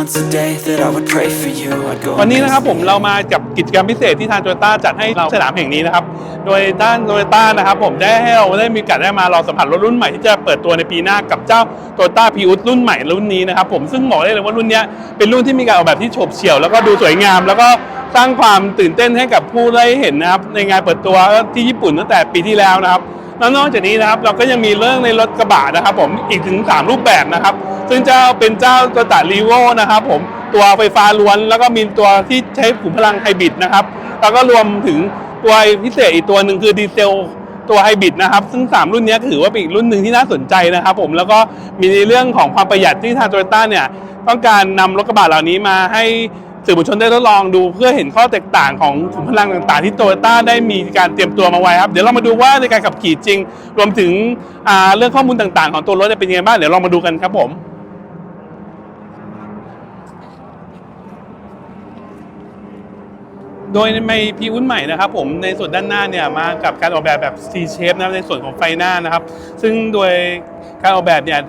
once a day that I would pray for you. I'd go วันนี้นะครับผมเรามากับกิจกรรมพิเศษที่ทางโตโยต้าจัดให้เราสนามแห่งนี้นะครับ โดยด้านโตโยต้านะครับผมได้ให้เราได้มีโอกาสได้มาลองสัมผัสรถรุ่นใหม่ที่จะเปิดตัวในปีหน้ากับเจ้าโตโยต้าพีอุสรุ่นใหม่รุ่นนี้นะครับผมซึ่งบอกได้เลยว่ารุ่นเนี้ยเป็นรุ่นที่มีการออกแบบที่โฉบเฉี่ยวแล้วก็ดูสวยงาม แล้วก็สร้างความตื่นเต้นให้กับผู้ได้เห็นนะครับในงานเปิดตัวที่ญี่ปุ่นตั้งแต่ปีที่แล้วนะครับ แล้วนอกจากนี้นะครับเราก็ยังมีเรื่องในรถกระบะนะครับ ผมอีกถึง 3 รูปแบบนะครับ ซึ่งเจะเป็นเจ้าตัวตารีโวนะครับผมตัวไฟฟ้าล้วน แล้วก็มีตัวที่ใช้ขุมพลังไฮบริดนะครับแล้วก็รวมถึงตัวพิเศษอีกตัวหนึ่งคือดีเซลตัวไฮบริดนะครับ ซึ่ง 3 รุ่นนี้ถือว่าเป็นอีกรุ่นหนึ่งที่น่าสนใจนะครับ ผมแล้วก็มีในเรื่องของความประหยัดที่ทางโตโยต้าเนี่ยต้องการนำรถกระบะเหล่านี้มาให้ สื่อมวลชนได้ทดลองดูเพื่อเห็นข้อแตกต่างของขุมพลังต่างๆ ที่โตโยต้าได้มีการเตรียมตัวมาไว้ครับ เดี๋ยวเรามาดูว่าในการขับขี่จริง รวมถึงเรื่องข้อมูลต่างๆ ของตัวรถจะเป็นยังไงบ้างเดี๋ยวลองมาดูกันครับผม โดยในพีอุ้นใหม่นะครับผมในส่วนด้านหน้าเนี่ยมากับการออกแบบแบบ C shape นะในส่วนของไฟหน้านะครับ ซึ่งโดยการออกแบบเนี่ย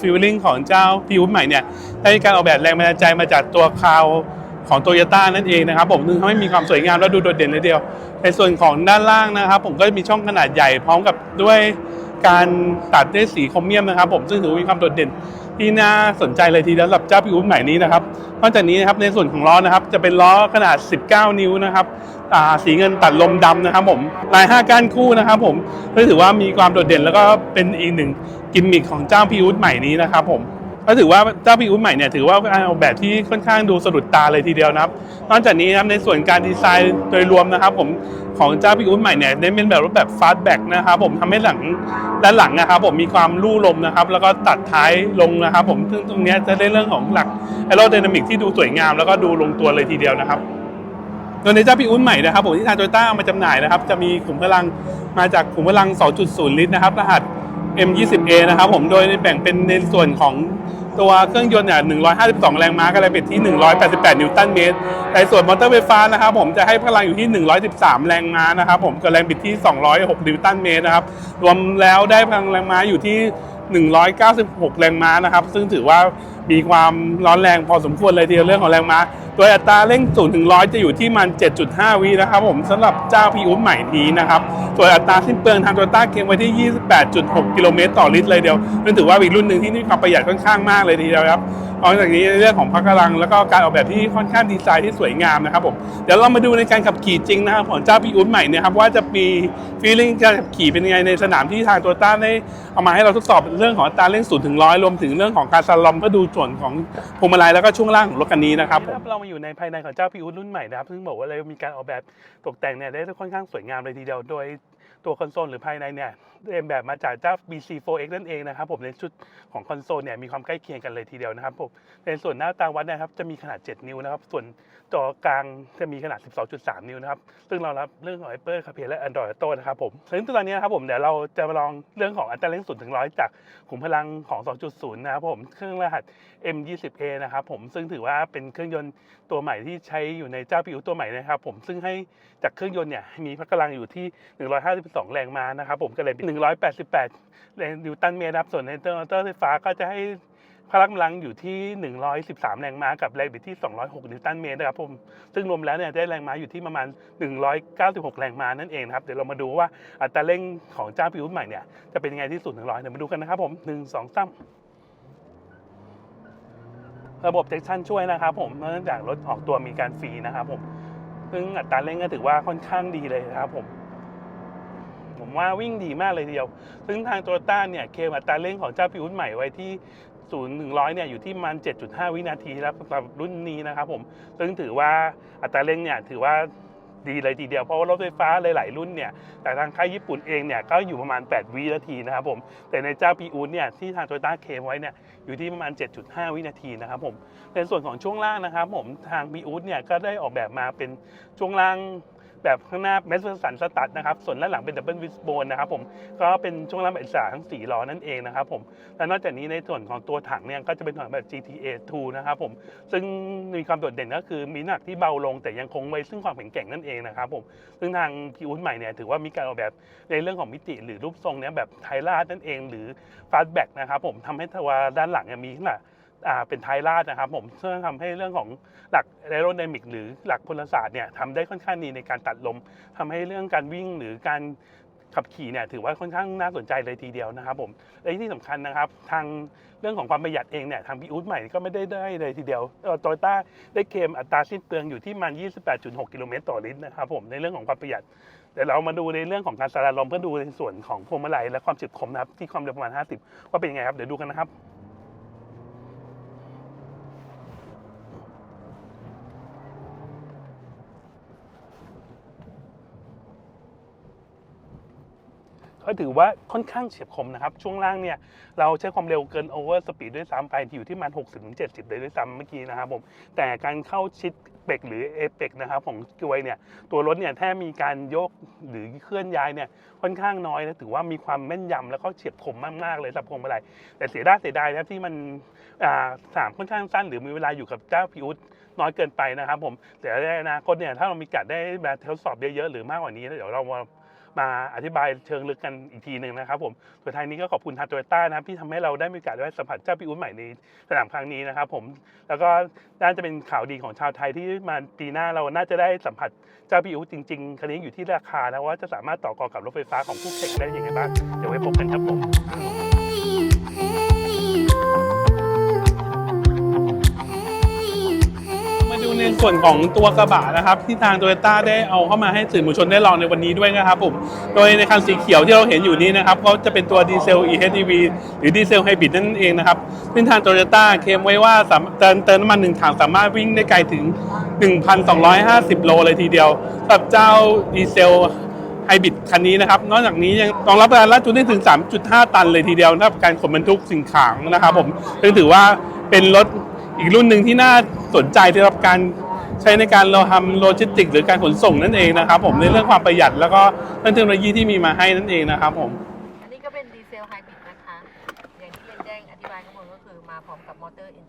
ฟิลลิ่งของเจ้าพีอุ้นใหม่เนี่ยได้การออกแบบแรงบันดาลใจมาจากตัวคาวของโตโยต้านั่นเองนะครับผมซึ่งทำให้มีความสวยงามและดูโดดเด่นเลยเดียว ในส่วนของด้านล่างนะครับ ผมก็จะมีช่องขนาดใหญ่พร้อมกับด้วยการตัดด้วยสีโครเมียมนะครับ ผมซึ่งถือว่ามีความโดดเด่น ที่น่าสนใจเลยทีเดียวสำหรับเจ้าพิอุใหม่นี้นะครับนอกจากนี้นะครับในส่วนของล้อนะครับ จะเป็นล้อขนาด 19 นิ้วนะครับสีเงินตัดลมดำนะครับผมลาย5ก้านคู่นะครับผมก็ถือว่ามีความโดดเด่นแล้วก็เป็นอีกหนึ่งกิมมิคของเจ้าพิอุใหม่นี้นะครับผม ก็ถือว่าเจ้าพิอุนใหม่เนี่ยถือว่าการออกแบบที่ค่อนข้างดูสะดุดตาเลยทีเดียวนะครับ นอกจากนี้นะครับในส่วนการดีไซน์โดยรวมนะครับ ผมของเจ้าพิอุนใหม่เนี่ยได้เป็นแบบรูปแบบฟาสต์แบ็กนะครับผมทำให้หลังด้านหลังนะครับ ผมมีความลู่ลมนะครับ แล้วก็ตัดท้ายลงนะครับ ผมซึ่งตรงนี้จะได้เรื่องของหลักแอโร d y นามิกที่ดูสวยงามแล้วก็ดูลงตัวเลยทีเดียวนะครับโดยในเจ้าพีอุ้นใหม่นะครับผมที่ทางโตโยต้าเอามาจำหน่ายนะครับ จะมีขุมพลังมาจากขุมพลัง 2.0 ลิตรนะครับ รหัส M20A นะครับผมโดยแบ่งเป็นในส่วนของตัวเครื่องยนต์เนี่ย152 แรงม้ากับแรงบิดที่ 188 นิวตันเมตร ในส่วนมอเตอร์ไฟฟ้านะครับผมจะให้พลังอยู่ที่ 113 แรงม้านะครับผมกับแรงบิดที่ 206 นิวตันเมตรนะครับ รวมแล้วได้พลังแรงม้าอยู่ที่ 196 แรงม้านะครับ ซึ่งถือว่า มีความร้อนแรงพอสมควรเลยทีเดียวเรื่องของแรงม้า โดยอัตราเร่ง0ถึง100จะอยู่ที่มัน 7.5 วินะครับผมสำหรับเจ้าพีอุ้มใหม่นี้นะครับส่วนอัตราสิ้นเปลืองทางโตต้าเกมไว้ที่ 28.6 กิโลเมตรต่อลิตรเลยเดียวนั่นถือว่าอีกรุ่นหนึ่งที่มีความประหยัดค่อนข้างมากเลยทีเดียวครับนอกจากนี้เรื่องของพละกำลังแล้วก็การออกแบบที่ค่อนข้างดีไซน์ที่สวยงามนะครับผมเดี๋ยวเรามาดูในการขับขี่จริงนะครับของเจ้าพีอุ้มใหม่เนี่ยครับว่าจะมีฟีลลิ่งการขับขี่เป็นยังไงในสนามที่ทางโตต้าได้เอามาให้เราทดสอบเรื่องของอัตราเร่ง0ถึง100รวมถึงเรื่องของการสลอมก็ดูส่วนของพวงมาลัยแล้วก็ช่วงล่างของรถคันนี้นะครับผมเรามาอยู่ในภายในของเจ้าพีอุรุ่นใหม่นะครับซึ่งบอกว่าเลยมีการออกแบบตกแต่งเนี่ยได้ค่อนข้างสวยงามเลยทีเดียวโดยตัวคอนโซลหรือภายในเนี่ย เรียนแบบมาจากเจ้า BC4X นั่นเองนะครับผมในชุดของคอนโซลเนี่ยมีความใกล้เคียงกันเลยทีเดียวนะครับผมในส่วนหน้าตาวัดนะครับจะมีขนาด 7 นิ้วนะครับ ส่วนจอกลางจะมีขนาด 12.3 นิ้วนะครับ ซึ่งเรารับเรื่องของ Apple CarPlay และ Android Auto นะครับผมซึ่งตอนนี้นะครับผมเดี๋ยวเราจะมาลองเรื่องของอัตราเร่ง0ถึง100 จากขุมพลังของ 2.0 นะครับผมเครื่องรหัส M20A นะครับผมซึ่งถือว่าเป็นเครื่องยนต์ตัวใหม่ที่ใช้อยู่ในเจ้าพิวตัวใหม่นะครับผมซึ่งให้จากเครื่องยนต์เนี่ยมีพลังอยู่ที่ 152 แรงม้านะครับผมก็เลยเป็น188แรงนิวตันเมตรครับส่วนในตัวมอเตอร์ไฟฟ้าก็จะให้พละกำลังอยู่ที่ 113 แรงม้ากับแรงบิดที่ 206 นิวตันเมตรนะครับผม ซึ่งรวมแล้วเนี่ยได้แรงม้าอยู่ที่ประมาณ 196 แรงม้านั่นเองนะครับ เดี๋ยวเรามาดูว่าอัตราเร่งของเจ้าพิวใหม่เนี่ยจะเป็นยังไงที่0ถึง100เดี๋ยวมาดูกันนะครับผม 1 2 3 ระบบเทคชั่นช่วยนะครับผม เนื่องจากรถออกตัวมีการฟรีนะครับผม ซึ่งอัตราเร่งก็ถือว่าค่อนข้างดีเลยนะครับผม ผมว่าวิ่งดีมากเลยทีเดียว ซึ่งทางโตโยต้าเนี่ยเคมอัตราเร่งของเจ้าพิวุฒใหม่ไว้ที่0ถึง100เนี่ยอยู่ที่มัน 7.5 วินาทีแล้วสำหรับรุ่นนี้นะครับผม ซึ่งถือว่าอัตราเร่งเนี่ยถือว่าดีเลยทีเดียวเพราะว่ารถไฟฟ้าหลาย ๆ รุ่นเนี่ยแต่ทางค่ายญี่ปุ่นเองเนี่ยก็อยู่ประมาณ 8 วินาทีนะครับผมแต่ในเจ้าพีอูดเนี่ยที่ทางโตโยต้าเคมไว้เนี่ยอยู่ที่ประมาณ 7.5 วินาทีนะครับผมในส่วนของช่วงล่างนะครับผมทางพีอูดเนี่ยก็ได้ออกแบบมาเป็นช่วงล่าง แบบข้างหน้าเมสเซอร์สันสตัดนะครับ ส่วนด้านหลังเป็นดับเบิลวิสโบนนะครับผมก็เป็นช่วงล่างแบบอิสระทั้ง4ล้อนั่นเองนะครับผมและนอกจากนี้ในส่วนของตัวถังเนี่ยก็จะเป็นถังแบบ GTA 2 นะครับผมซึ่งมีความโดดเด่นก็คือมีน้ำหนักที่เบาลงแต่ยังคงไว้ซึ่งความแข็งแกร่งนั่นเองนะครับผมซึ่งทางพีอุนใหม่เนี่ยถือว่ามีการออกแบบในเรื่องของมิติหรือรูปทรงเนี่ยแบบไทราดนั่นเอง หรือฟาสแบ็กนะครับผมทำให้ตัวด้านหลังมีขนาดอ่า เป็นท้ายลาดนะครับผมซึ่งทำให้เรื่องของหลักแอโรไดมิกหรือหลักพลศาสตร์เนี่ยทำได้ค่อนข้างดีในการตัดลมทำให้เรื่องการวิ่งหรือการขับขี่เนี่ยถือว่าค่อนข้างน่าสนใจเลยทีเดียวนะครับผมและที่สำคัญนะครับ ทางเรื่องของความประหยัดเองเนี่ยทางพีอูดใหม่ก็ไม่ได้ได้เลยทีเดียวโตโยต้าได้เคลมอัตราสิ้นเปลืองอยู่ที่มัน 28.6 กิโลเมตรต่อลิตรนะครับผมในเรื่องของความประหยัดเดี๋ยวเรามาดูในเรื่องของการสลาลมเพื่อดูในส่วนของพวงมาลัยและความจึกคมนะครับที่ความเร็วประมาณ 50 ว่าเป็นยังไงครับเดี๋ยวดูกันนะครับ ก็ถือว่าค่อนข้างเฉียบคมนะครับ ช่วงล่างเนี่ย เราใช้ความเร็วเกินโอเวอร์สปีดด้วยซ้ำไปที่อยู่ที่ประมัน 60-70 เลยด้วยซ้ำเมื่อกี้นะครับผม แต่การเข้าชิดเบรกหรือเอเปกนะครับของกลวยเนี่ย ตัวรถเนี่ยแท้มีการโยกหรือเคลื่อนย้ายเนี่ยค่อนข้างน้อยนะถือว่ามีความแม่นยำแล้วก็เฉียบคมมากๆเลยสับพวงมาลัยแต่เสียดายเสียดายนะที่มันอ่าสามค่อนข้างสั้น หรือมีเวลาอยู่กับเจ้าพิอุตน้อยเกินไปนะครับผมแต่ในอนาคตเนี่ยถ้าเรามีกัดได้มาทดสอบเยอะๆหรือมากกว่านี้เดี๋ยวเรา มาอธิบายเชิงลึกกันอีกทีหนึ่งนะครับผมสุดท้ายนี้ก็ขอบคุณทางโตโยต้านะครับที่ทำให้เราได้มีโอกาสได้สัมผัสเจ้าพิุุ้นใหม่ในสนามครั้งนี้นะครับผมแล้วก็น่าจะเป็นข่าวดีของชาวไทยที่มาปีหน้าเราน่าจะได้สัมผัสเจ้าพีอูจริงๆคันนี้อยู่ที่ราคานะว่าจะสามารถต่อกรกับรถไฟฟ้าของคู่แข่งได้ยังไงบ้างเดี๋ยวไว้พบกันครับผม ในส่วนของตัวกระบะนะครับ ที่ทางโตโยต้าได้เอาเข้ามาให้สื่อมวลชนได้ลองในวันนี้ด้วยนะครับผม โดยในคันสีเขียวที่เราเห็นอยู่นี้นะครับก็จะเป็นตัวดีเซล EHEV หรือดีเซลไฮบริดนั่นเองนะครับซึ่งทางโตโยต้าเคลมไว้ว่าเติมเติมน้ำมันหนึ่งถังสามารถวิ่งได้ไกลถึง 1,250 โลเลยทีเดียวสำหรับเจ้าดีเซลไฮบริดคันนี้นะครับ นอกจากนี้ยังรองรับการลากจูนได้ถึง 3.5 ตันเลยทีเดียวสำหรับการขนบรรทุกสิ่งของนะครับผมซึ่งถือว่าเป็นรถ อีกรุ่นหนึ่งที่น่าสนใจสำหรับการใช้ในการเราทำโลจิสติก หรือการขนส่งนั่นเองนะครับ ผมในเรื่องความประหยัดแล้วก็เรื่องเทคโนโลยีที่มีมาให้นั่นเองนะครับผม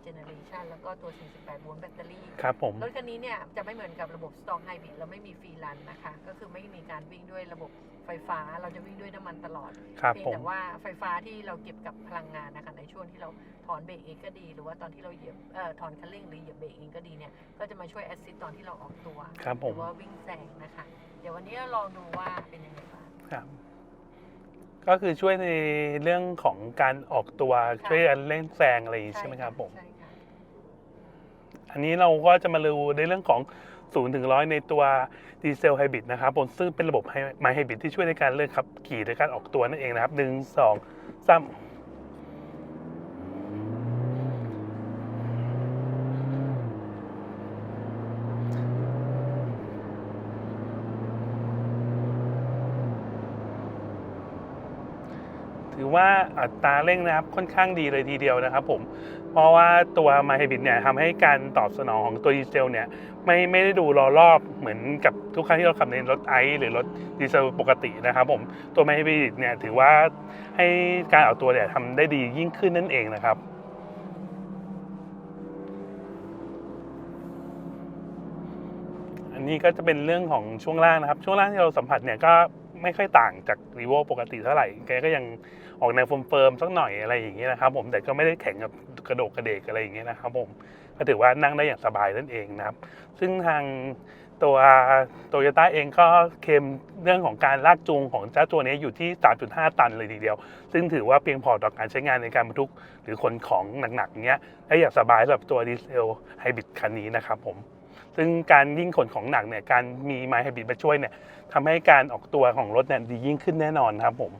กับมอเตอร์ in generation แล้วก็ตัว 48 โวลต์แบตเตอรี่ ครับผม รถคันนี้เนี่ยจะไม่เหมือนกับระบบสตองไฮบริดเราไม่มีฟรีรันนะคะ ก็คือไม่มีการวิ่งด้วยระบบไฟฟ้าเราจะวิ่งด้วยน้ำมันตลอดครับเพียงผม แต่ว่าไฟฟ้าที่เราเก็บกับพลังงานนะคะในช่วงที่เราถอนเบรกเองก็ดี หรือว่าตอนที่เราเหยียบเอ่อถอนคันเร่งหรือเหยียบเบรกเองก็ดีเนี่ยก็จะมาช่วยแอสซิสตอนที่เราออกตัวครับผมหรือว่าวิ่งแซงนะคะ เดี๋ยววันนี้เราลองดูว่าเป็นยังไงบ้าง ครับ ก็คือช่วยในเรื่องของการออกตัวค่ะช่วยกันเล่นแซงอะไรอย่างนี้ใช่ไหมครับผม ใช่ค่ะ อันนี้เราก็จะมาดูในเรื่องของ0ถึง100 ในตัวดีเซลไฮบริดนะครับผมซึ่งเป็นระบบไมไฮบริดที่ช่วยในการเลือกขับขี่ในการออกตัวนั่นเองนะครับ 1 2 3 อัตราเร่งนะครับค่อนข้างดีเลยทีเดียวนะครับผมเพราะว่าตัวไมไฮบริดเนี่ยทำให้การตอบสนองของตัวดีเซลเนี่ยไม่ไม่ได้ดูรอรอบเหมือนกับทุกครั้งที่เราขับในรถไอซ์หรือรถดีเซลปกตินะครับผมตัวไมไฮบริดเนี่ยถือว่าให้การออกตัวเนี่ยทำได้ดียิ่งขึ้นนั่นเองนะครับอันนี้ก็จะเป็นเรื่องของช่วงล่างนะครับ ช่วงล่างที่เราสัมผัสเนี่ยก็ไม่ค่อยต่างจากรีโวปกติเท่าไหร่แกก็ยัง ออกแนวเฟิร์มๆสักหน่อยอะไรอย่างเงี้ยนะครับผมแต่ก็ไม่ได้แข็งกับกระโดกกระเดกอะไรอย่างเงี้ยนะครับผมก็ถือว่านั่งได้อย่างสบายนั่นเองนะครับ ซึ่งทางตัวโตโยต้าเองก็เคลมเรื่องของการลากจูงของเจ้าตัวนี้อยู่ที่ 3.5 ตันเลยทีเดียว ซึ่งถือว่าเพียงพอต่อการใช้งานในการบรรทุกหรือขนของหนักๆเงี้ยได้อย่างสบายสำหรับตัวดีเซลไฮบริดคันนี้นะครับผมซึ่งการยิ่งขนของหนักเนี่ยการมีไมไฮบริดมาช่วยเนี่ยทำให้การออกตัวของรถเนี่ยดียิ่งขึ้นแน่นอนครับผม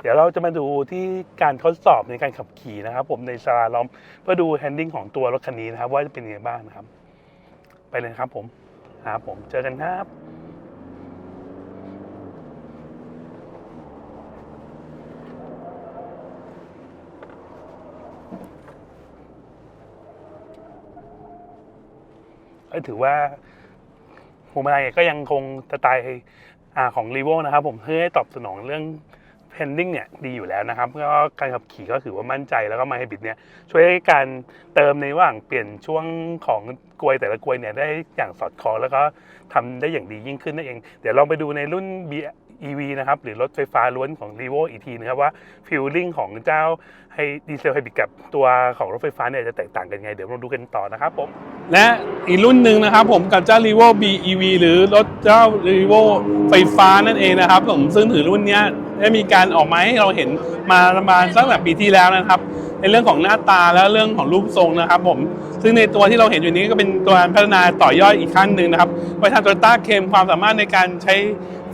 เดี๋ยวเราจะมาดูที่การทดสอบในการขับขี่นะครับ ผมในซาลาลอมเพื่อดูแฮนดิ้งของตัวรถคันนี้นะครับ ว่าจะเป็นยังไงบ้างนะครับ ไปเลยครับผมครับผมเจอกันครับก็ถือว่าพวงมาลัยก็ยังคงสไตล์ของรีโวนะครับ ผมเพื่อให้ตอบสนองเรื่อง pending เนี่ยดีอยู่แล้วนะครับก็การขับขี่ก็ถือว่ามั่นใจแล้วก็มาให้บิดเนี่ยช่วยให้การเติมในระหว่างเปลี่ยนช่วงของกลวยแต่ละกลวยเนี่ยได้อย่างสอดคล้องแล้วก็ทำได้อย่างดียิ่งขึ้นนั่นเอง เดี๋ยวลองไปดูในรุ่น B EV นะครับหรือรถไฟฟ้าล้วนของ r e v o อีกทีนะครับว่าฟิลลิ่งของเจ้าให้ดีเซลไฮบริดกับตัวของรถไฟฟ้าเนี่ยจะแตกต่างกันไง เดี๋ยวเราดูกันต่อนะครับผม และอีกรุ่นหนึ่งนะครับผมกับเจ้า r e v o BEV หรือรถเจ้า r e v o ไฟฟ้านั่นเองนะครับผมซึ่งถือรุ่นเนี้ย ได้มีการออกมาให้เราเห็นมาประมาณสักแบบปีที่แล้วนะครับ ในเรื่องของหน้าตาและเรื่องของรูปทรงนะครับผมซึ่งในตัวที่เราเห็นอยู่นี้ก็เป็นตัวพัฒนาต่อยอดอีกขั้นหนึ่งนะครับโดยทางโตโยต้าเคมความสามารถในการใช้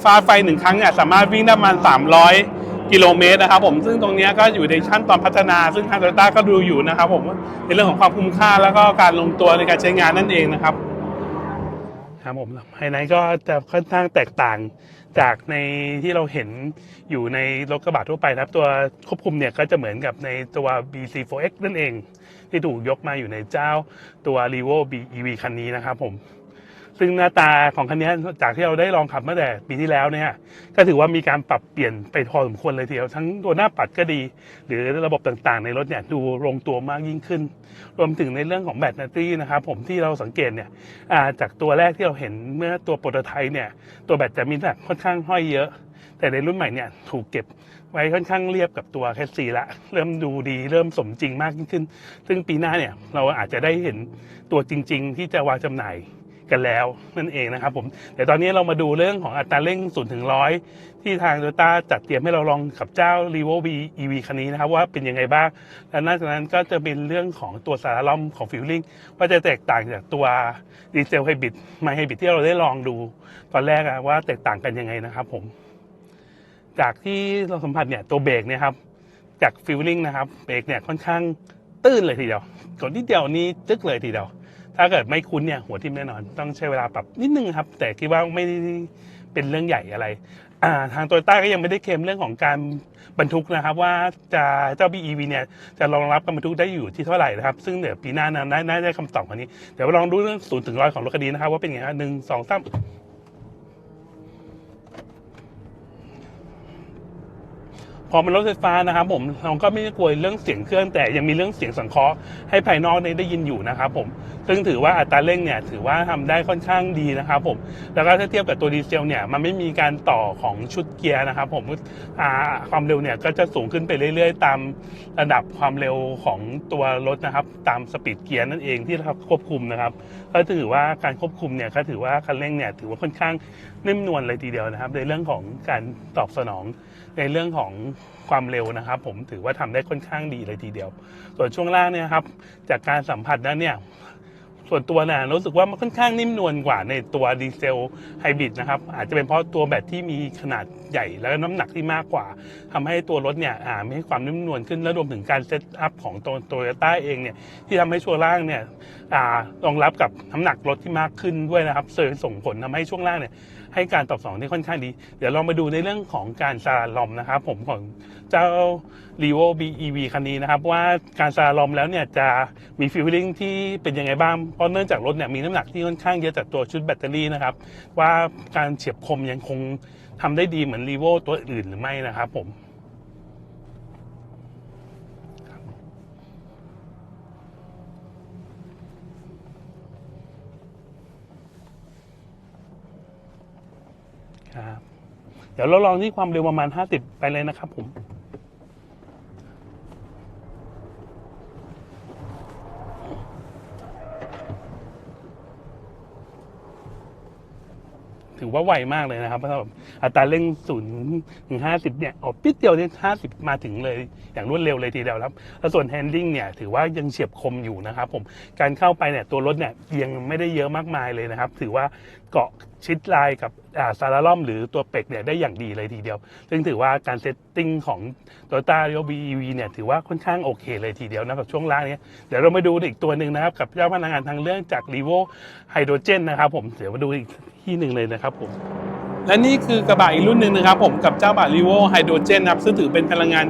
ฟ้าไฟหนึ่งครั้งเนี่ยสามารถวิ่งได้ประมาณ 300กิโลเมตรนะครับผมซึ่งตรงนี้ก็อยู่ในขั้นตอนพัฒนา ซึ่งทางโตโยต้าก็ดูอยู่นะครับผมในเรื่องของความคุ้มค่าแล้วก็การลงตัวในการใช้งานนั่นเองนะครับครับผมภายในก็จะค่อนข้างแตกต่าง จากในที่เราเห็นอยู่ในรถกระบะทั่วไปนะครับ ตัวควบคุมเนี่ยก็จะเหมือนกับในตัว BC4X นั่นเอง ที่ถูกยกมาอยู่ในเจ้าตัว r e v o BEV คันนี้นะครับผม ซึ่งหน้าตาของคันนี้จากที่เราได้ลองขับเมื่อแต่ปีที่แล้วเนี่ยก็ถือว่ามีการปรับเปลี่ยนไปพอสมควรเลยทีเดียวทั้งตัวหน้าปัดก็ดี หรือระบบต่างๆ ในรถเนี่ยดูลงตัวมากยิ่งขึ้น รวมถึงในเรื่องของแบตเตอรี่นะครับผมที่เราสังเกตเนี่ยาจากตัวแรกที่เราเห็นเมื่อตัวโปรโตไทป์เนี่ยตัวแบตจะมีน้ำหนักค่อนข้างห้อยเยอะ แต่ในรุ่นใหม่เนี่ยถูกเก็บไว้ค่อนข้างเรียบกับตัวแคสซีละเริ่มดูดีเริ่มสมจริงมากยิ่งขึ้น ซึ่งปีหน้าเนี่ยเราอาจจะได้เห็นตัวจริง ๆ ที่จะวางจำหน่าย กันแล้วนั่นเองนะครับผมแต่ตอนนี้เรามาดูเรื่องของอัตราเร่ง0ถึง100ที่ทางโตโยต้าจัดเตรียมให้เราลองขับเจ้า r e v o v EV คันนี้นะครับว่าเป็นยังไงบ้าง และนอกจากนั้นก็จะเป็นเรื่องของตัวสารล่อมของฟิลลิ่งว่าจะแตกต่างจากตัวดีเซลไฮบริดไมไฮบริดที่เราได้ลองดู ตอนแรกว่าแตกต่างกันยังไงนะครับผมจากที่เราสัมผัสเนี่ยตัวเบรกเนี่ยครับจากฟิลลิ่งนะครับเบรกเนี่ยค่อนข้างตื้นเลยทีเดียวกดนิดเดียวนี้จึ๊กเลยทีเดียว ถ้าเกิดไม่คุ้นเนี่ยหัวทิ่มแน่นอน ต้องใช้เวลาปรับนิดนึงครับ แต่คิดว่าไม่เป็นเรื่องใหญ่อะไรทางโตโยต้าก็ยังไม่ได้เคลมเรื่องของการบรรทุกนะครับ ว่าจะเจ้า BEV เนี่ยจะรองรับการบรรทุกได้อยู่ที่เท่าไหร่นะครับ ซึ่งเดี๋ยวปีหน้านะน่าจะได้คำตอบคนนี้ เดี๋ยวลองดูเรื่องศูนย์ถึงร้อยของรถคันนี้นะครับว่าเป็นยังไงฮะหนึ่งสองสาม พอมันรถไฟฟ้านะครับผมเราก็ไม่ได้กลัวเรื่องเสียงเครื่องแต่ยังมีเรื่องเสียงสังเคราะห์ให้ภายนอกได้ได้ยินอยู่นะครับผมซึ่งถือว่าอัตราเร่งเนี่ยถือว่าทำได้ค่อนข้างดีนะครับผมแล้วก็ถ้าเทียบกับตัวดีเซลเนี่ยมันไม่มีการต่อของชุดเกียร์นะครับผมความเร็วเนี่ยก็จะสูงขึ้นไปเรื่อย ๆ ตามระดับความเร็วของตัวรถนะครับ ตามสปีดเกียร์นั่นเองที่เราควบคุมนะครับก็ถือว่าการควบคุมเนี่ยก็ถือว่าคันเร่งเนี่ยถือว่าค่อนข้างนิ่มนวลเลยทีเดียวนะครับ ในเรื่องของการตอบสนอง ในเรื่องของความเร็วนะครับ ผมถือว่าทำได้ค่อนข้างดีเลยทีเดียว ส่วนช่วงล่างเนี่ยครับ จากการสัมผัสนั้นเนี่ยส่วนตัวนะรู้สึกว่ามันค่อนข้างนิ่มนวลกว่าในตัวดีเซลไฮบริดนะครับ อาจจะเป็นเพราะตัวแบตที่มีขนาดใหญ่แล้วก็น้ำหนักที่มากกว่าทำให้ตัวรถเนี่ยอ่ามีความนิ่มนวลขึ้นและรวมถึงการเซตอัพของตัวโตโยต้าเองเนี่ยที่ทำให้ช่วงล่างเนี่ยอ่ารองรับกับน้ำหนักรถที่มากขึ้นด้วยนะครับเสริมส่งผลทำให้ช่วงล่างเนี่ย ให้การตอบสนองที่ค่อนข้างดี เดี๋ยวเรามาดูในเรื่องของการซาลอมนะครับ ผมของเจ้า r e v o BEV คันนี้นะครับ ว่าการซาลอมแล้วเนี่ยจะมีฟีลลิ่งที่เป็นยังไงบ้าง เพราะเนื่องจากรถเนี่ยมีน้ำหนักที่ค่อนข้างเยอะจากตัวชุดแบตเตอรี่นะครับ ว่าการเฉียบคมยังคงทำได้ดีเหมือน r e v o ตัวอื่นหรือไม่นะครับผม ครับเดี๋ยวเราลองที่ความเร็วประมาณ 50 ไปเลยนะครับผมถือว่าไวมากเลยนะครับเพราะว่าอัตราเร่งศูนย์ถึงห้าสิบเนี่ยออกปิดเดียวเนี่ยห้าสิบมาถึงเลย อย่างรวดเร็วเลยทีเดียวครับแล้วส่วนแฮนดิ้งเนี่ยถือว่ายังเฉียบคมอยู่นะครับผมการเข้าไปเนี่ยตัวรถเนี่ยยังไม่ได้เยอะมากมายเลยนะครับ ถือว่าเกาะ ชิดลายกับาซาราล่อมหรือตัวเป็กเนี่ยได้อย่างดีเลยทีเดียว ซึ่งถือว่าการเซตติ้งของ t o y o t a r e o BEV เนี่ยถือว่าค่อนข้างโอเคเลยทีเดียวนะกับช่วงล่างนี้เดี๋ยวเรามาดูอีกตัวหนึ่งนะครับกับเจ้าพนักงานทางเรื่องจาก r e v o Hydrogen นะครับผมเดี๋ยวมาดูอีกที่หนึ่งเลยนะครับผมและนี่คือกระบะอีกรุ่นหนึ่งนะครับผมกับเจ้าบะ r e v o Hydrogen นะครับซึ่งถือเป็นพลังงาน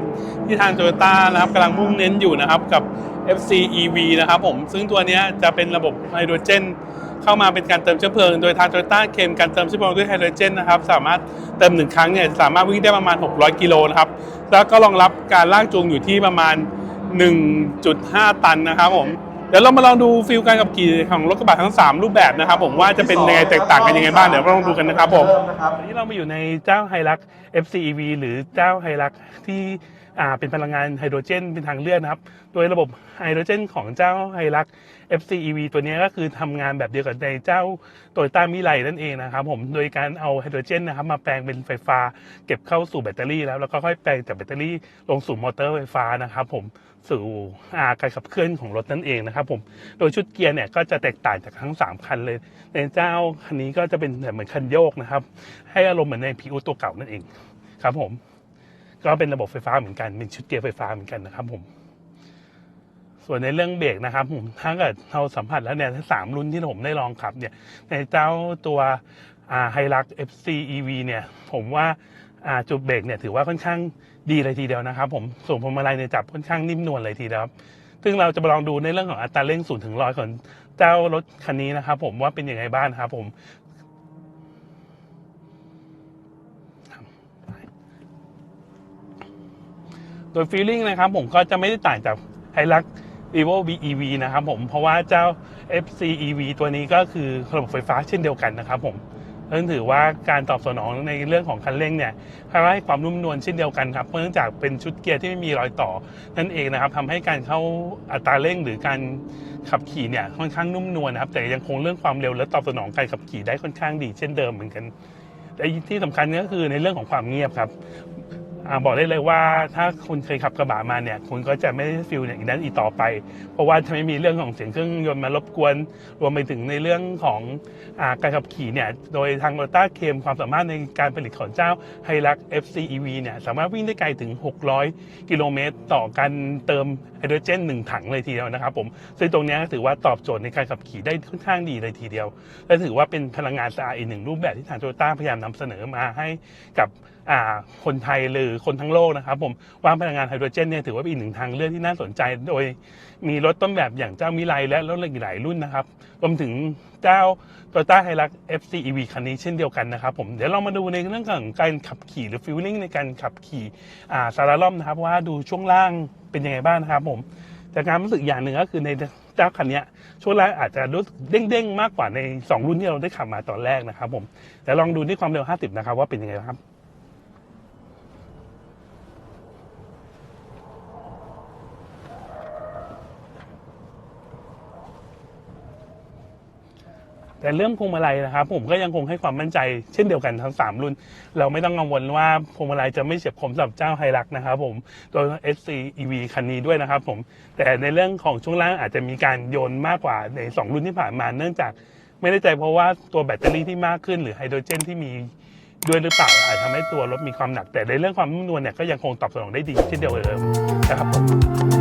ที่ทาง Toyota นะครับกำลังมุ่งเน้นอยู่นะครับกับ FC EV นะครับผมซึ่งตัวนี้จะเป็นระบบไฮโดรเจน เข้ามาเป็นการเติมเชื้อเพลิง โดยทาง Toyota เคมการเติมเชื้อเพลิงด้วยไฮโดรเจนนะครับสามารถเติมหนึ่งครั้งเนี่ยสามารถวิ่งได้ประมาณ 600 กิโลนะครับแล้วก็รองรับการลากจูงอยู่ที่ประมาณ 1.5 ตันนะครับผมเดี๋ยวเรามาลองดูฟิลการขับขี่ของรถกระบะทั้ง 3 รูปแบบนะครับผมว่าจะเป็นยังไงแตกต่างกันยังไงบ้างเดี๋ยวเราลองดูกันนะครับผมวันนี้เรามาอยู่ในเจ้าไฮรัก FCEV หรือเจ้าไฮรักที่ เป็นพลังงานไฮโดรเจนเป็นทางเลือกนะครับ โดยระบบไฮโดรเจนของเจ้าไฮรัก FCEV ตัวนี้ก็คือทำงานแบบเดียวกับในเจ้าโตโยต้ามิไลนั่นเองนะครับผม โดยการเอาไฮโดรเจนนะครับมาแปลงเป็นไฟฟ้า เก็บเข้าสู่แบตเตอรี่แล้ว แล้วก็ค่อยแปลงจากแบตเตอรี่ลงสู่มอเตอร์ไฟฟ้านะครับผมสู่อาการขับเคลื่อนของรถนั่นเองนะครับผม โดยชุดเกียร์เนี่ยก็จะแตกต่างจากทั้ง 3 คันเลย ในเจ้าคันนี้ก็จะเป็นแบบเหมือนคันโยกนะครับ ให้อารมณ์เหมือนในพีอูตัวเก่านั่นเองครับผม ก็เป็นระบบไฟฟ้าเหมือนกันเป็นชุดเกียร์ไฟฟ้าเหมือนกันนะครับผม ส่วนในเรื่องเบรกนะครับผมถ้าเกิดเราสัมผัสแล้วเนี่ยทั้งสามรุ่นที่ผมได้ลองขับเนี่ยในเจ้าตัวไฮรัก FC EV เนี่ยผมว่าจุดเบรกเนี่ยถือว่าค่อนข้างดีเลยทีเดียวนะครับ ผมส่วนพวงมาลัยเนี่ยจับค่อนข้างนิ่มนวลเลยทีเดียวครับซึ่งเราจะมาลองดูในเรื่องของอัตราเร่งศูนย์ถึงร้อยของเจ้ารถคันนี้นะครับ ผมว่าเป็นยังไงบ้างครับผม โดยฟีลลิ่งนะครับผมก็จะไม่ได้ต่างจากไฮรัก Evo VEV นะครับผมเพราะว่าเจ้า FCEV ตัวนี้ก็คือระบบไฟฟ้าเช่นเดียวกันนะครับผมซึ่งถือว่าการตอบสนองในเรื่องของคันเร่งเนี่ยให้ความนุ่มนวลเช่นเดียวกันครับเนื่องจากเป็นชุดเกียร์ที่ไม่มีรอยต่อนั่นเองนะครับทำให้การเข้าอัตราเร่งหรือการขับขี่เนี่ยค่อนข้างนุ่มนวลนะครับ แต่ยังคงเรื่องความเร็วและตอบสนองการขับขี่ได้ค่อนข้างดีเช่นเดิมเหมือนกันแต่ที่สำคัญก็คือในเรื่องของความเงียบครับ บอกได้เลยว่าถ้าคุณเคยขับกระบะมาเนี่ยคุณก็จะไม่ได้ฟิลอย่างนั้นอีกต่อไป เพราะว่าจะไม่มีเรื่องของเสียงเครื่องยนต์มารบกวน รวมไปถึงในเรื่องของอาการขับขี่เนี่ยโดยทางโ o ต้าเคมความสามารถในการผลิตของเจ้าไฮรัก FCEV เนี่ยสามารถวิ่งได้ไกลถึง 600 กิโลเมตร ต่อการเติมไฮโดรเจนหนึ่งถังเลยทีเดียวนะครับผมซึ่งตรงนี้ถือว่าตอบโจทย์ในการขับขี่ได้ค่อนข้างดีเลยทีเดียว และถือว่าเป็นพลังงานสะอาดอีกหนึ่งรูปแบบที่ทางโตโยต้าพยายามนำเสนอมาให้กับ คนไทยหรือคนทั้งโลกนะครับผมว่าพลังงานไฮโดรเจนเนี่ยถือว่าเป็นอีกหนึ่งทางเลือกที่น่าสนใจ โดยมีรถต้นแบบอย่างเจ้ามิไลและรถอีกหลายรุ่นนะครับรวมถึงเจ้า t o y o t a h i l u x FCEV คันนี้เช่นเดียวกันนะครับผมเดี๋ยวเรามาดูในเรื่องของการขับขี่หรือฟิลลิ่งในการขับขี่อ่าซาลาล่อมนะครับว่าดูช่วงล่างเป็นยังไงบ้างนะครับผมจากการรู้สึกอย่างหนึ่งก็คือในเจ้าคันนี้ช่วงล่างอาจจะรู้สึกเด้งๆ มากกว่าใน 2 รุ่นที่เราได้ขับมาตอนแรกนะครับผมเดี๋ยวลองดูที่ความเร็ว 50 นะครับว่าเป็นยังไงครับ แต่เรื่องพวงมาลัยนะครับ ผมก็ยังคงให้ความมั่นใจเช่นเดียวกันทั้ง 3 รุ่น เราไม่ต้องกังวลว่าพวงมาลัยจะไม่เฉียบคมสำหรับเจ้าไฮรักนะครับผมตัว SC EV คันนี้ด้วยนะครับผมแต่ในเรื่องของช่วงล่างอาจจะมีการโยนมากกว่าใน 2 รุ่นที่ผ่านมาเนื่องจากไม่ได้ใจเพราะว่าตัวแบตเตอรี่ที่มากขึ้นหรือไฮโดรเจนที่มีด้วยหรือเปล่าอาจทำให้ตัวรถมีความหนัก แต่ในเรื่องความนุ่มนวลเนี่ยก็ยังคงตอบสนองได้ดีเช่นเดียวเดิมนะครับผม